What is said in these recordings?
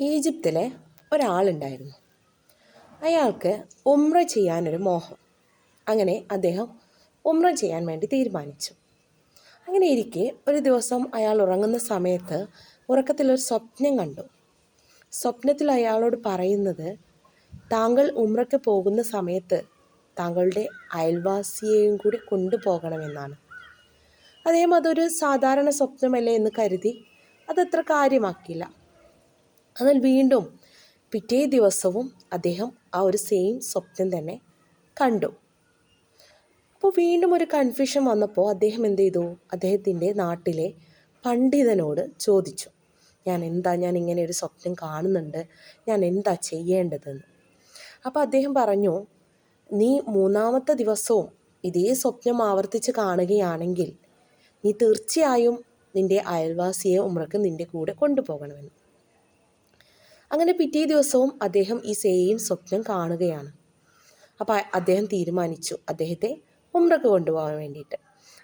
ഈജിപ്തിലെ ഒരാളുണ്ടായിരുന്നു. അയാൾക്ക് ഉമ്ര ചെയ്യാനൊരു മോഹം. അങ്ങനെ അദ്ദേഹം ഉമ്ര ചെയ്യാൻ വേണ്ടി തീരുമാനിച്ചു. അങ്ങനെ ഇരിക്കെ ഒരു ദിവസം അയാൾ ഉറങ്ങുന്ന സമയത്ത് ഉറക്കത്തിലൊരു സ്വപ്നം കണ്ടു. സ്വപ്നത്തിൽ അയാളോട് പറയുന്നത് താങ്കൾ ഉമ്രയ്ക്ക് പോകുന്ന സമയത്ത് താങ്കളുടെ അയൽവാസിയെയും കൂടി കൊണ്ടുപോകണമെന്നാണ്. അദ്ദേഹം അതൊരു സാധാരണ സ്വപ്നമല്ലേ എന്ന് കരുതി അതത്ര കാര്യമാക്കിയില്ല. എന്നാൽ വീണ്ടും പിറ്റേ ദിവസവും അദ്ദേഹം ആ ഒരു സെയിം സ്വപ്നം തന്നെ കണ്ടു. അപ്പോൾ വീണ്ടും ഒരു കൺഫ്യൂഷൻ വന്നപ്പോൾ അദ്ദേഹം എന്ത് ചെയ്തു? അദ്ദേഹത്തിന്റെ നാട്ടിലെ പണ്ഡിതനോട് ചോദിച്ചു. ഞാൻ എന്താ? ഞാൻ ഇങ്ങനെ ഒരു സ്വപ്നം കാണുന്നുണ്ട്. ഞാൻ എന്താ ചെയ്യേണ്ടതെന്ന്? അപ്പോൾ അദ്ദേഹം പറഞ്ഞു നീ മൂന്നാമത്തെ ദിവസവും ഇതേ സ്വപ്നം ആവർത്തിച്ച് കാണുകയാണെങ്കിൽ നീ തീർച്ചയായും നിന്റെ അയൽവാസിയെ ഉമ്രക്ക് നിന്റെ കൂടെ കൊണ്ടുപോകണമെന്ന്. അങ്ങനെ പിറ്റേ ദിവസവും അദ്ദേഹം ഈ സെയിം സ്വപ്നം കാണുകയാണ്. അപ്പോൾ അദ്ദേഹം തീരുമാനിച്ചു അദ്ദേഹത്തെ ഉമ്രക്ക് കൊണ്ടുപോകാൻ വേണ്ടിയിട്ട്.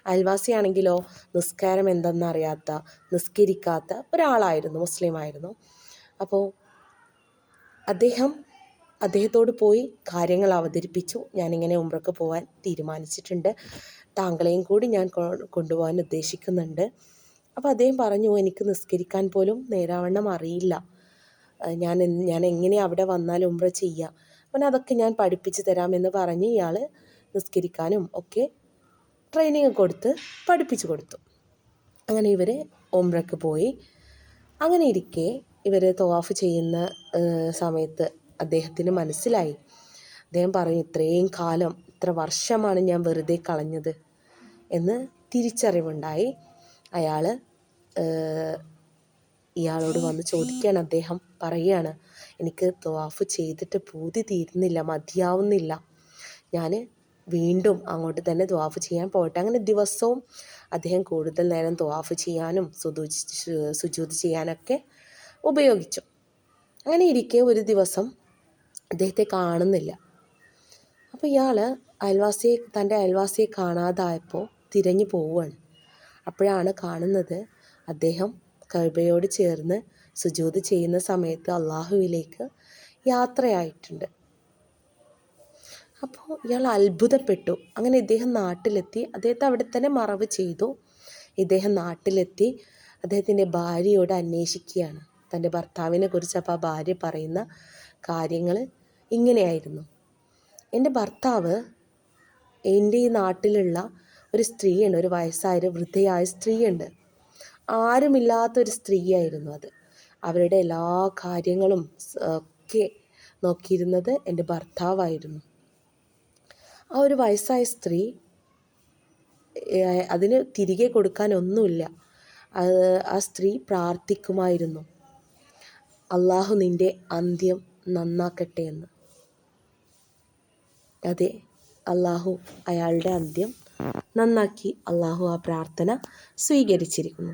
അയൽവാസിയാണെങ്കിലോ നിസ്കാരം എന്തെന്നറിയാത്ത നിസ്കരിക്കാത്ത ഒരാളായിരുന്നു മുസ്ലിം ആയിരുന്നു അപ്പോൾ അദ്ദേഹം അദ്ദേഹത്തോട് പോയി കാര്യങ്ങൾ അവതരിപ്പിച്ചു. ഞാനിങ്ങനെ ഉമ്രക്ക് പോകാൻ തീരുമാനിച്ചിട്ടുണ്ട്. താങ്കളെയും കൂടി ഞാൻ കൊണ്ടുപോകാൻ ഉദ്ദേശിക്കുന്നുണ്ട്. അപ്പോൾ അദ്ദേഹം പറഞ്ഞു എനിക്ക് നിസ്കരിക്കാൻ പോലും നേരാവണ്ണം അറിയില്ല. ഞാൻ ഞാൻ എങ്ങനെ അവിടെ വന്നാൽ ഉംറ ചെയ്യുക അവൻ അതൊക്കെ ഞാൻ പഠിപ്പിച്ച് തരാമെന്ന് പറഞ്ഞ് ഇയാൾ നിസ്കരിക്കാനും ഒക്കെ ട്രെയിനിങ് കൊടുത്ത് പഠിപ്പിച്ചു കൊടുത്തു. അങ്ങനെ ഇവർ ഉംറയ്ക്ക് പോയി. അങ്ങനെ ഇരിക്കെ ഇവർ തവാഫ് ചെയ്യുന്ന സമയത്ത് അദ്ദേഹത്തിന് മനസ്സിലായി. അദ്ദേഹം പറഞ്ഞു ഇത്രയും കാലം ഇത്ര വർഷമാണ് ഞാൻ വെറുതെ കളഞ്ഞത് എന്ന് തിരിച്ചറിവുണ്ടായി. അയാൾ ഇയാളോട് വന്ന് ചോദിക്കുകയാണ് അദ്ദേഹം പറയുകയാണ് എനിക്ക് ത്വാഫ് ചെയ്തിട്ട് പൂതി തീരുന്നില്ല മതിയാവുന്നില്ല. ഞാൻ വീണ്ടും അങ്ങോട്ട് തന്നെ ത്വാഫ് ചെയ്യാൻ പോകട്ടെ. അങ്ങനെ ദിവസവും അദ്ദേഹം കൂടുതൽ നേരം ത്വാഫ് ചെയ്യാനും സുജൂത് ചെയ്യാനൊക്കെ ഉപയോഗിച്ചു. അങ്ങനെ ഇരിക്കെ ഒരു ദിവസം അദ്ദേഹത്തെ കാണുന്നില്ല. അപ്പോൾ ഇയാൾ അയൽവാസിയെ തന്റെ അയൽവാസിയെ കാണാതായപ്പോൾ തിരഞ്ഞു പോവുകയാണ്. അപ്പോഴാണ് കാണുന്നത് അദ്ദേഹം കഅബയോട് ചേർന്ന് സുജൂത് ചെയ്യുന്ന സമയത്ത് അള്ളാഹുവിലേക്ക് യാത്രയായിട്ടുണ്ട്. അപ്പോൾ ഇയാൾ അത്ഭുതപ്പെട്ടു. അങ്ങനെ ഇദ്ദേഹം നാട്ടിലെത്തി. അദ്ദേഹത്തെ അവിടെ തന്നെ മറവ് ചെയ്തു. ഇദ്ദേഹം നാട്ടിലെത്തി. അദ്ദേഹത്തിന്റെ ഭാര്യയോട് അന്വേഷിക്കുകയാണ്. തന്റെ ഭർത്താവിനെ കുറിച്ച് അപ്പോൾ ആ ഭാര്യ പറയുന്ന കാര്യങ്ങൾ ഇങ്ങനെയായിരുന്നു. എന്റെ ഭർത്താവ് എന്റെ ഈ നാട്ടിലുള്ള ഒരു സ്ത്രീയുണ്ട്. ഒരു വയസ്സായ വൃദ്ധയായ സ്ത്രീയുണ്ട്. ആരുമില്ലാത്തൊരു സ്ത്രീയായിരുന്നു അത്. അവരുടെ എല്ലാ കാര്യങ്ങളും ഒക്കെ നോക്കിയിരുന്നത് എന്റെ ഭർത്താവായിരുന്നു. ആ ഒരു വയസ്സായ സ്ത്രീ അതിന് തിരികെ കൊടുക്കാനൊന്നുമില്ല ആ സ്ത്രീ പ്രാർത്ഥിക്കുമായിരുന്നു. അള്ളാഹു നിന്റെ അന്ത്യം നന്നാക്കട്ടെ എന്ന്. അതെ അള്ളാഹു അയാളുടെ അന്ത്യം നന്നാക്കി അള്ളാഹു ആ പ്രാർത്ഥന സ്വീകരിച്ചിരിക്കുന്നു.